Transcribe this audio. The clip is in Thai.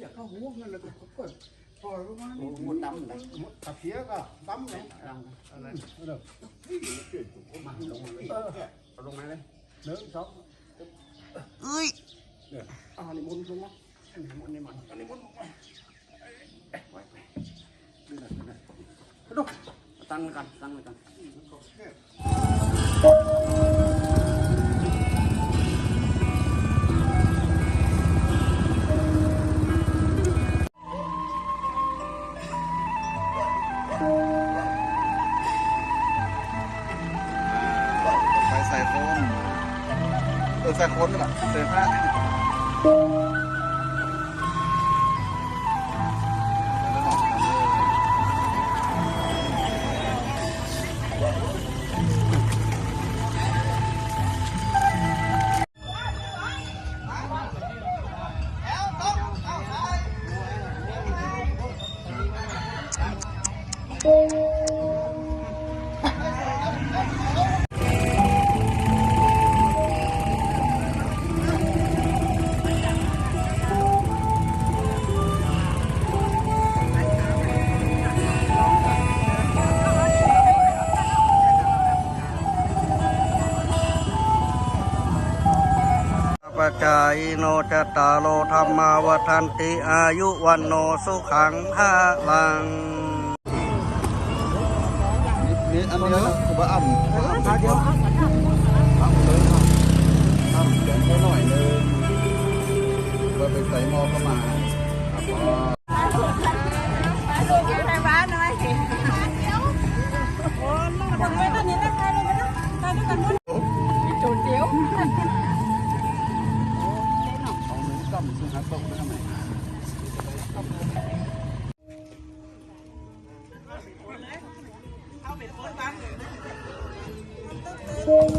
อยากเข้าหัวนั่นแหละก็เปิดพอรู้มั้ยโอ้หมดดำเลยหมดตะเพียก็ดำ ไปใส่โคนเออใส่โคนนี่แหละใส่ผ้า ปจายโนจตาโลธรรมาวันติอายุวันโนสุขังภาลัง นี่อันนี้บ้าอ่ำบ้าเดียวอ่ำเลยอ่ำเดี๋ยวหน่อยนึงว่าไปใส่หม้อเข้ามาครับเอาหนึ่งตั้มซึ่งหาตรงได้ไหม เ